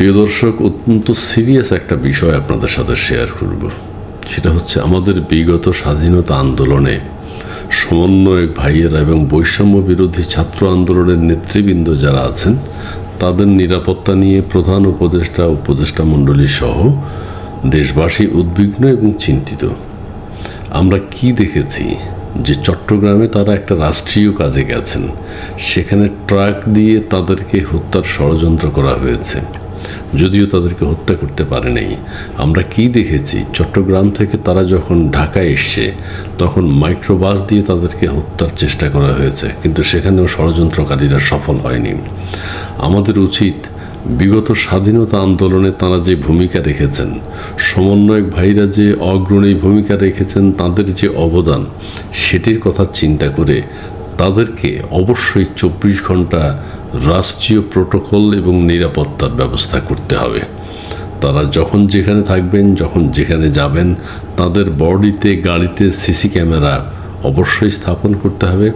প্রিয় দর্শক, অত্যন্ত সিরিয়াস একটা বিষয় আপনাদের সাথে শেয়ার করব। সেটা হচ্ছে আমাদের বিগত স্বাধীনতা আন্দোলনে সমন্বয়ক ভাইয়েরা এবং বৈষম্য বিরোধী ছাত্র আন্দোলনের নেতৃবৃন্দ যারা আছেন, তাদের নিরাপত্তা নিয়ে প্রধান উপদেষ্টা উপদেষ্টা মণ্ডলী সহ দেশবাসী উদ্বিগ্ন এবং চিন্তিত। আমরা কি দেখেছি যে চট্টগ্রামে তারা একটা রাষ্ট্রীয় কাজে গেছেন, সেখানে ট্রাক দিয়ে তাদেরকে হত্যার ষড়যন্ত্র করা হয়েছে। যদিও তাদেরকে হত্যা করতে পারে নাই। আমরা কি দেখেছি? চট্টগ্রাম থেকে তারা যখন ঢাকায় এসছে, তখন মাইক্রোবাস দিয়ে তাদেরকে হত্যার চেষ্টা করা হয়েছে, কিন্তু সেখানেও ষড়যন্ত্রকারীরা সফল হয়নি। আমাদের উচিত বিগত স্বাধীনতা আন্দোলনে তারা যে ভূমিকা রেখেছেন, সমন্বয়ক ভাইরা যে অগ্রণী ভূমিকা রেখেছেন, তাদের যে অবদান, সেটির কথা চিন্তা করে তাদেরকে অবশ্যই চব্বিশ ঘণ্টা রাষ্ট্রীয় প্রোটোকল এবং নিরাপত্তার ব্যবস্থা করতে হবে। তারা যখন যেখানে থাকবেন, যখন যেখানে যাবেন, তাদের বডিতে, গাড়িতে সিসি ক্যামেরা অবশ্যই স্থাপন করতে হবে।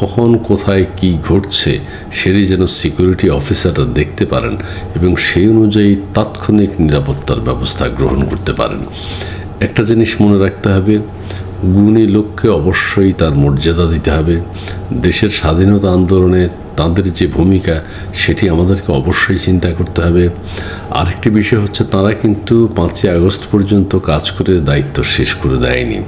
কখন, কোথায়, কি ঘটছে সেটি যেন সিকিউরিটি অফিসাররা দেখতে পারেন এবং সেই অনুযায়ী তাৎক্ষণিক নিরাপত্তার ব্যবস্থা গ্রহণ করতে পারেন। একটা জিনিস মনে রাখতে হবে, গুণী লোককে অবশ্যই তার মর্যাদা দিতে হবে। দেশের স্বাধীনতা আন্দোলনে তাদের যে ভূমিকা, সেটি আমাদেরকে অবশ্যই চিন্তা করতে হবে। আরেকটি বিষয় হচ্ছে, তারা কিন্তু পাঁচই আগস্ট পর্যন্ত কাজ করে দায়িত্ব শেষ করে দেয়নি।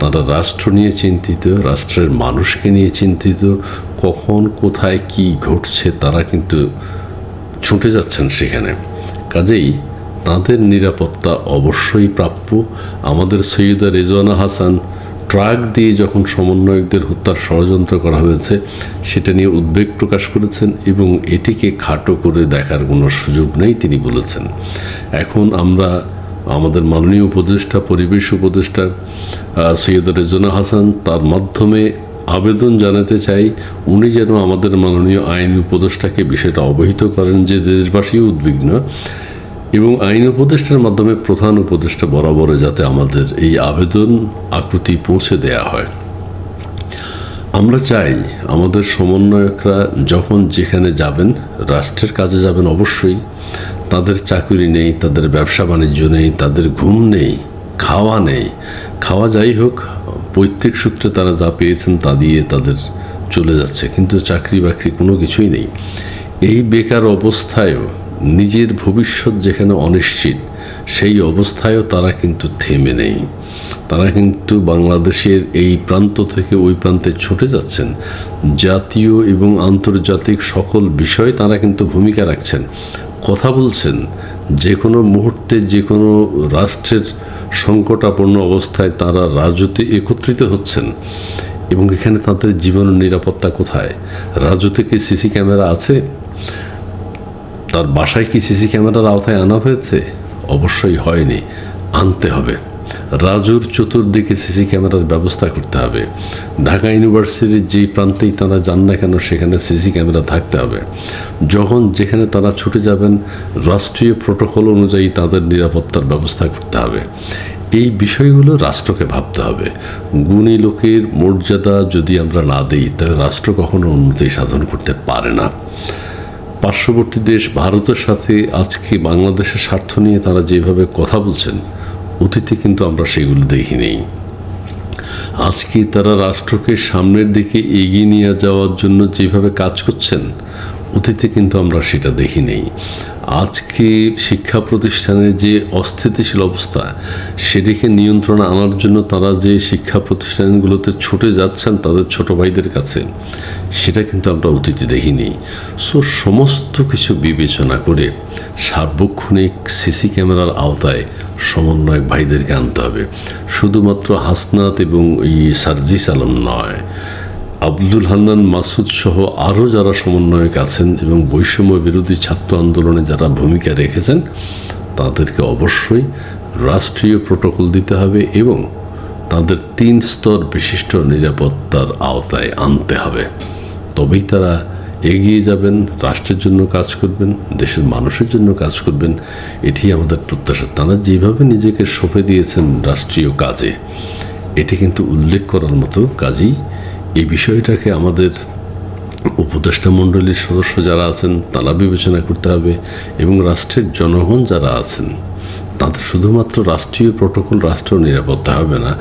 তারা রাষ্ট্র নিয়ে চিন্তিত, রাষ্ট্রের মানুষকে নিয়ে চিন্তিত, কখন, কোথায়, কি ঘটছে তারা কিন্তু ছুটে যাচ্ছেন সেখানে। কাজেই তাদের নিরাপত্তা অবশ্যই প্রাপ্য। আমাদের সৈয়দা রেজওয়ানা হাসান ট্রাক দিয়ে যখন সমন্বয়কদের হত্যার ষড়যন্ত্র করা হয়েছে, সেটা নিয়ে উদ্বেগ প্রকাশ করেছেন এবং এটিকে খাটো করে দেখার কোনো সুযোগ নেই তিনি বলেছেন। এখন আমরা আমাদের মাননীয় উপদেষ্টা, পরিবেশ উপদেষ্টা সৈয়দ রেজনা হাসান তার মাধ্যমে আবেদন জানাতে চাই, উনি যেন আমাদের মাননীয় আইন উপদেষ্টাকে বিষয়টা অবহিত করেন যে দেশবাসী উদ্বিগ্ন। এবং আইন উপদেষ্টার মাধ্যমে প্রধান উপদেষ্টা বরাবরে যাতে আমাদের এই আবেদন আকুতি পৌঁছে দেয়া হয়। আমরা চাই আমাদের সমন্বয়করা যখন যেখানে যাবেন, রাষ্ট্রের কাজে যাবেন অবশ্যই, তাদের চাকরি নেই, তাদের ব্যবসা বাণিজ্য নেই, তাদের ঘুম নেই, খাওয়া নেই। খাওয়া যাই হোক, পৈতৃক সূত্রে তারা যা পেয়েছেন তা দিয়ে তাদের চলে যাচ্ছে, কিন্তু চাকরি বাকরি কোনো কিছুই নেই। এই বেকার অবস্থায়ও নিজের ভবিষ্যৎ যেখানে অনিশ্চিত, সেই অবস্থায়ও তারা কিন্তু থেমে নেই। তারা কিন্তু বাংলাদেশের এই প্রান্ত থেকে ওই প্রান্তে ছুটে যাচ্ছেন। জাতীয় এবং আন্তর্জাতিক সকল বিষয়ে তারা কিন্তু ভূমিকা রাখছেন। কথা বলছেন যে কোনো মুহূর্তে যে কোনো রাষ্ট্রের সংকটাপন্ন অবস্থায় তারা রাজতে একত্রিত হচ্ছেন। এবং এখানে তাদের জীবন নিরাপত্তা কোথায়? রাজুতে কি সিসি ক্যামেরা আছে? তার বাসায় কি সিসি ক্যামেরার আওতায় আনা হয়েছে? অবশ্যই হয়নি। আনতে হবে। রাজুর চতুর্দিকে সিসি ক্যামেরার ব্যবস্থা করতে হবে। ঢাকা ইউনিভার্সিটির যেই প্রান্তেই তারা যান না কেন, সেখানে সিসি ক্যামেরা থাকতে হবে। যখন যেখানে তারা ছুটে যাবেন, রাষ্ট্রীয় প্রোটোকল অনুযায়ী তাদের নিরাপত্তার ব্যবস্থা করতে হবে। এই বিষয়গুলো রাষ্ট্রকে ভাবতে হবে। গুণী লোকের মর্যাদা যদি আমরা না দিই, তাহলে রাষ্ট্র কখনো উন্নতি সাধন করতে পারে না। পার্শ্ববর্তী দেশ ভারতের সাথে আজকে বাংলাদেশের স্বার্থ নিয়ে তারা যেভাবে কথা বলছেন, অতীতে কিন্তু আমরা সেগুলো দেখি নেই। আজকে তারা রাষ্ট্রকে সামনের দিকে এগিয়ে নিয়ে যাওয়ার জন্য যেভাবে কাজ করছেন, অতীতে কিন্তু আমরা সেটা দেখি নেই। আজকে শিক্ষা প্রতিষ্ঠানের যে অস্থিতিশীল অবস্থা, সেটিকে নিয়ন্ত্রণে আনার জন্য তারা যে শিক্ষা প্রতিষ্ঠানগুলোতে ছুটে যাচ্ছেন তাদের ছোট ভাইদের কাছে, সেটা কিন্তু আমরা অতীতে দেখিনি। সো সমস্ত কিছু বিবেচনা করে সার্বক্ষণিক সিসি ক্যামেরার আওতায় সমন্বয়ক ভাইদেরকে আনতে হবে। শুধুমাত্র হাসনাত এবং এই সার্জিস আলম নয় আব্দুল হান্নান মাসুদ সহ আরও যারা সমন্বয়ক আছেন এবং বৈষম্য বিরোধী ছাত্র আন্দোলনে যারা ভূমিকা রেখেছেন, তাদেরকে অবশ্যই রাষ্ট্রীয় প্রোটোকল দিতে হবে এবং তাদের তিন স্তর বিশিষ্ট নিরাপত্তার আওতায় আনতে হবে। তবেই তারা এগিয়ে যাবেন, রাষ্ট্রের জন্য কাজ করবেন, দেশের মানুষের জন্য কাজ করবেন, এটি আমাদের প্রত্যাশা। তারা যেভাবে নিজেকে সঁপে দিয়েছেন রাষ্ট্রীয় কাজে, এটি কিন্তু উল্লেখ করার মতো কাজই এই বিষয়টাকে আমাদের উপদেষ্টা মণ্ডলীর সদস্য যারা আছেন, তারা বিবেচনা করতে হবে এবং রাষ্ট্রের জনগণ যারা আছেন, তাদের শুধুমাত্র রাষ্ট্রীয় প্রোটোকল রাষ্ট্র নিরাপত্তা হবে না,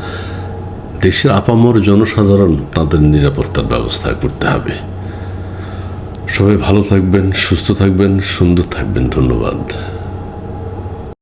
দেশের আপামর জনসাধারণ তাদের নিরাপত্তার ব্যবস্থা করতে হবে। সবাই ভালো থাকবেন, সুস্থ থাকবেন, সুন্দর থাকবেন। ধন্যবাদ।